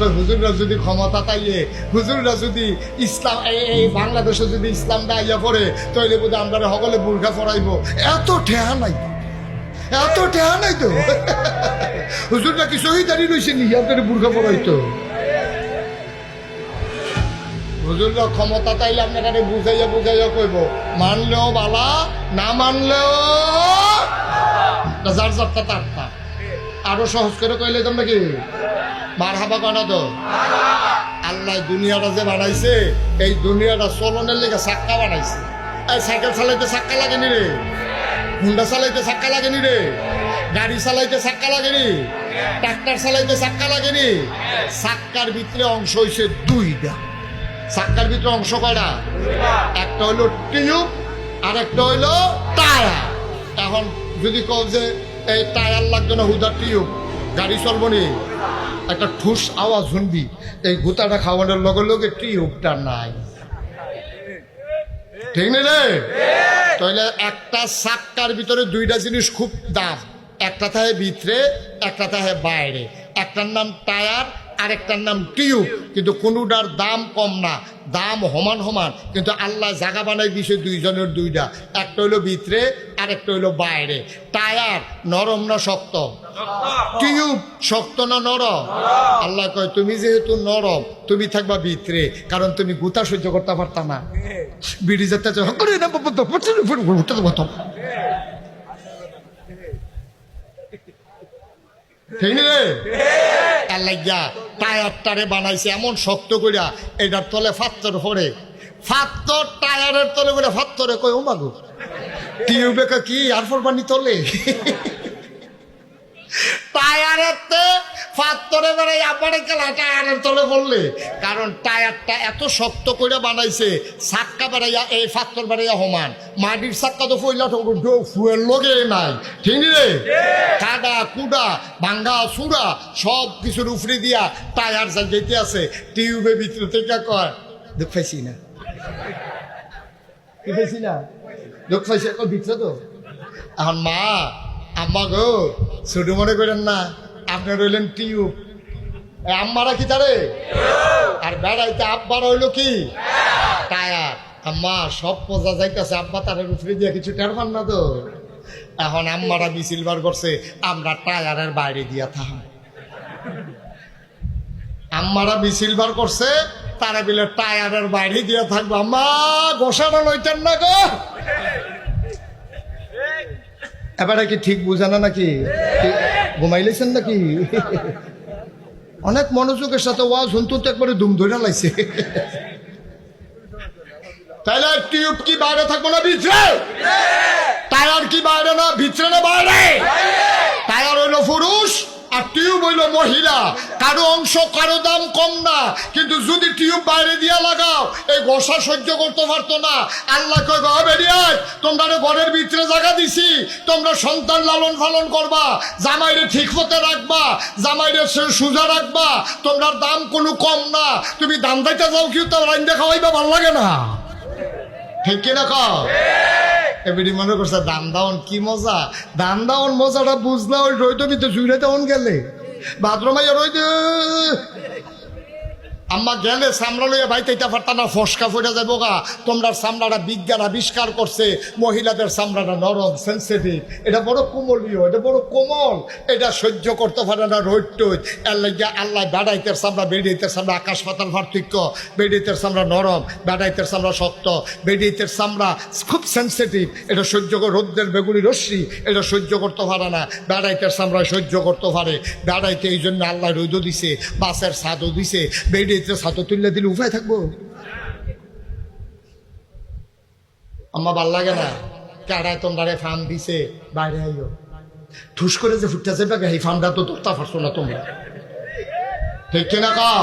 তো হুজুররা যদি ক্ষমতা তাইয়ে হুজুররা যদি ইসলাম এই- বাংলাদেশে যদি ইসলামটা আইয়া পড়ে, তাইলে বোধ আমরা সকলে বুর্খা পড়াইব এত ঠেহা নাই। এত ঠেহা নাই তো। হুজুররা কি শহীদারি রয়েছে নি? আপনার বুর্খা পড়াইতো হুজুররা ক্ষমতা তাইলে আপনাকে বুঝাইয়া বুঝাইয়া কইব, মানলেও বালা, না মানলেও যার যারটা তারটা আরও সহজ করে কইলে তোমরা কি? মার হাবা কনা তো? আল্লাহ দুনিয়াটা যে বানাইছে, এই দুনিয়াটা চলনের লেগে চাক্কা বানাইছে। এই সাইকেল চালাইতে চাক্কা লাগেনি রে। হুন্ডা চালাইতে চাক্কা লাগেনি রে। গাড়ি চালাইতে চাক্কা লাগেনি। ট্রাক্টর চালাইতে চাক্কা লাগেনি। চাক্কার ভিতরে অংশ হইছে দুইটা। চাক্কার ভিতরে অংশ কয়টা? একটা হইল টিউব আর একটা হইল টায়ার এখন যদি কও যে এই টায়ার লাগবে না হুদা গাড়ি চলব নি, একটা ঠুস আওয়াজ শুনবি, এই গুতাটা খাওয়ানোর লগে লগে টিউবটা নাই। ঠিক নেই রে তাহলে একটা চাক্কার ভিতরে দুইটা জিনিস খুব দাম, একটা থাকে ভিতরে, একটা থাকে বাইরে। একটার নাম টায়ার আরেকটার নাম টিউব কিন্তু কোনোটার দাম কম না দাম সমান সমান কিন্তু আল্লাহ জায়গা বানাই দিছে দুইজনের দুইটা একটা হইল ভিতরে আর একটা হইল বাইরে টায়ার নরম না শক্ত টিউব শক্ত না নরম আল্লাহ কয় তুমি যেহেতু নরম তুমি থাকবা ভিতরে কারণ তুমি গুতা সহ্য করতে পারতা না বিড়ি যেতে চাও, করে না বাবা, তো, উঠতে দে, উঠতে দে, উঠতে দে। ঠিক রে টায়ারটারে বানাইছে এমন শক্ত করিয়া এটার তলে ফাত্তর হরে ফাত্তর টায়ারের তলে করে ফাত্তরে কই ও মাগু। টিউবে কি আর ফোর বানি তলে টায়ারেতে ফাত্তরে বেড়াই আপারে খেলা টায়ারের তলে পড়লে কারণ টায়ারটা এত শক্ত করে বানাইছে চাক্কা বেড়াইয়া, এই ফাত্তর বেড়াইয়া সমান মাটির চাক্কা তো ফইলা ফুয়ের লগে নাই। ঠিক রে? কাদা কুডা ভাঙ্গা চূড়া সব কিছুর উফরে দিয়া টায়ার যা যেতে আছে। টিউবের ভিতরে থেকে কয়, দুঃখ পাইছি না। কি না? দুঃখ পাইছি ভিতরে তো? এখন মা, আম্মা গো, ছোট মনে করেন না আপনি রইলেন টিউব আম্মারা কি তারে? আর বেড়াইতে আব্বার হইল কি? টায়ার। আম্মা, সব পোজা যাইতেছে, আব্বা তারের উপরে দিয়ে কিছু টের পান না তো? এখন আম্মারা মিছিল বার করছে, আমরা টায়ারের বাইরে দিয়া থাম আম্মারা মিছিল বার করছে, তারা বিলে টায়ারের বাইরে দিয়ে থাকব। আম্মা গোসানো লইতেন না গো? এবারে কি ঠিক বুঝানো নাকি? ঘুমাইলেছেন নাকি? অনেক মনোযোগের সাথে ওয়াজ শুনতো তো একবারে দুম ধরে তাহলে টিউব কি বাইরে থাকব না, ভিতরে? টায়ার কি বাইরে না, ভিতরে না বাইরে? টায়ার হইল পুরুষ আর টিউব হইল মহিলা। কারও অংশ, কারও দাম কম না। কিন্তু যদি টিউব বাইরে দিয়া লাগাও, এই গোসা সহ্য করতে পারতো না। আল্লাহ কয়, গো বেরিয়ায় তোমরা ঘরের ভিতরে জায়গা দিছি, তোমরা সন্তান লালন পালন করবা, জামাইরে ঠিক মতে রাখবা, জামাইরে সোজা রাখবা, তোমরা দাম কোনো কম না, তুমি দাম দাইতে যাও কি, তো রাইন দেখা হইবা ভালো লাগে না? ঠিক কিনা কও? এবারে মনে করছে দান দাওন কি মজা? দান দাওন মজাটা বুঝলা, ওই রইতে ভিতরে জুড়ে তেমন গেলে। বাথরুমাইয়া রইতে আম্মা গেলে সামলা লইয়া ভাই তাইতে পারতা না ফসকা ফুটে যাব গা। তোমরা সামলাটা বিজ্ঞান আবিষ্কার করছে, মহিলাদের সামলাটা নরম সেন্সিটিভ এটা বড় কোমলীয়, এটা বড় কোমল। এটা সহ্য করতে পারে না রোদ টোদ এর লাগিয়া আল্লাহ বেড়াইতের সামলা বেড়াইতের সামলা আকাশ পাতাল পার্থক্য। বেড়াইতের সামলা নরম, বেড়াইতের সামলা শক্ত। বেড়াইতের সামলা খুব সেন্সিটিভ এটা সহ্য করে রোদ্রের বেগুনি রশ্মি। এটা সহ্য করতে পারে না। বেড়াইতের সামলা সহ্য করতে পারে। বেড়াইতে এই জন্য আল্লাহ রোদও দিছে বাসের সাদও দিছে। দিলে উপায় থাকব। আম্মা লাগে না। দিছে, বাইরে আইও। ঠুস করে যে ফুটতে যাবে এই তো ধরতে পারছ না তোমরা। ঠিক কিনা কাও?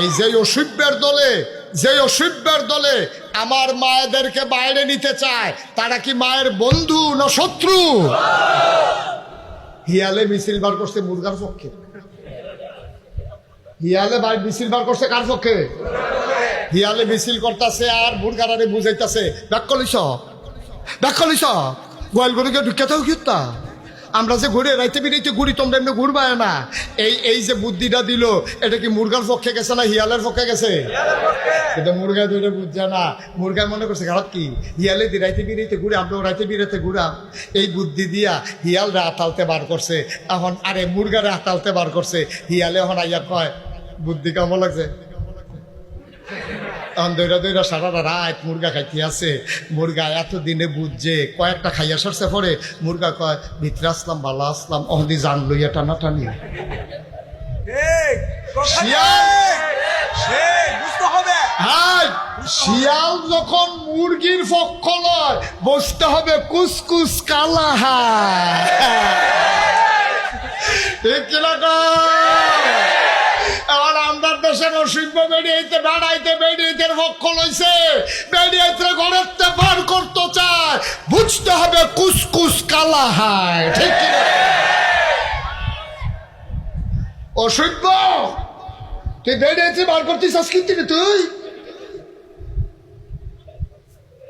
এই যে অসভ্যের দলে যে অসভ্যের দলে আমার মায়েদেরকে বাইরে নিতে চায়, তারা কি মায়ের বন্ধু না শত্রু? হিয়ালে মিছিল বার করছে মুরগার পক্ষে। হিয়ালে মিছিল বার করছে কার পক্ষে? হিয়ালে মিছিল করতেছে আর মুরগারে বুঝাইতেছে। ব্যাক কলিস ব্যাক কলিস গোয়াল গরুকে কিতা আমরা যে ঘুরে রাইতে বিরাইতে ঘুরি, তোমরা এমনি ঘুরবায় না। এই এই যে বুদ্ধিটা দিল, এটা কি মুরগার পক্ষে গেছে না হিয়ালের পক্ষে গেছে? কিন্তু মুরগা দুইটা বুঝছে না। মুরগা মনে করছে খারাপ কি? হিয়ালে দি রাইতে বিরাইতে ঘুরে, আমরাও রাইতে বিরাইতে ঘুরাম। এই বুদ্ধি দিয়া হিয়াল হিয়ালরা আতালতে বার করছে। এখন আরে মুরগারে আতালতে বার করছে। হিয়ালে এখন আইয়া কয় বুদ্ধি কেমন লাগছে। তখন দৈরা দৈরা সারা রাত মুরগা খাইতে আছে। মুরগা এত দিনে বুঝছে কয়েকটা খাইয়া সরছে পরে। মুরগা কয় ভিতরে আসলাম ভালো আসলাম অহদি জান লইয়া টানা টানি শিয়াল! যখন মুরগির পক্ষ নয় বসতে হবে কুসকুস কালা হায়। ঠিক কিনা বেড়াইতে পক্ষ লইছে। পার করতে চায়। বুঝতে হবে কুসকুস কালা হায়, ঠিক অসভ্য তুই বার তুই?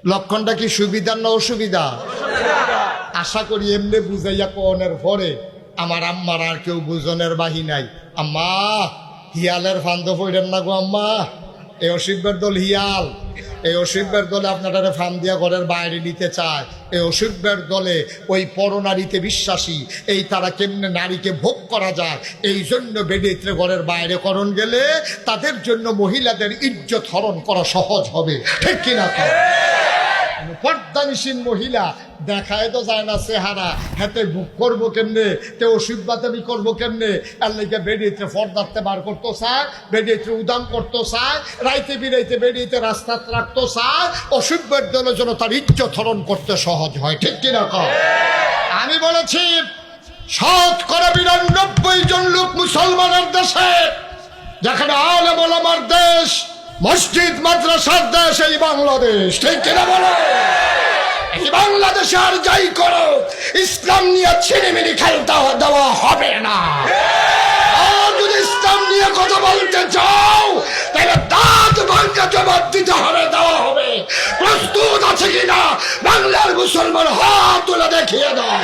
লক্ষণটা কি সুবিধার না অসুবিধা? আশা করি এমনি বুঝাইয়া কনের পরে আমার আম্মার আর কেউ বুঝনের বাহি নাই। আম্মা! হিয়ালের ফান্দ পড়েন না গো আম্মা। এই অসিব্যের দল হিয়াল। এই অসিব্যের দলে আপনারা ফান দিয়া ঘরের বাইরে নিতে চায়। এই অসিব্যের দলে ওই পরনারীতে বিশ্বাসী। এই তারা কেমনে নারীকে ভোগ করা যায়? এই জন্য বেডিত্রে ঘরের বাইরে করণ গেলে তাদের জন্য মহিলাদের ইজ্জত হরণ করা সহজ হবে। ঠিক কিনা পর্দানিসীন মহিলা। দেখায় তো যায় না চেহারা। হাতে বুক করব কেমনে? তে ওষুধ বাতাবি করব কেমনে? আর লেগে বেরিয়েতে ফর্দাতে বার করতো চায় বেরিয়েতে উদাম করতো চায় রাইতে বিরাইতে বেরিয়েতে রাস্তা রাখতো চায় অসুভ্যের দলের জন্য তার ইজ্জত হরণ করতে সহজ হয়। ঠিক কিনা কর আমি বলেছি শতকরা বিরানব্বই জন লোক মুসলমানের দেশে, যেখানে আলে আমার দেশ মসজিদ, মাদ্রাসার দেশ এই বাংলাদেশ। ঠিক কিনা বলো? এই বাংলাদেশে আর যাই করো, ইসলাম নিয়ে ছিনিমিনি খেলতে দেওয়া হবে না। যদি ইসলাম নিয়ে কথা বলতে চাও, তাহলে দাঁত ভাঙ্গা জবাব দিতে হবে, দেওয়া হবে। প্রস্তুত আছে কিনা? বাংলার মুসলমান হাত তুলে দেখিয়ে দাও।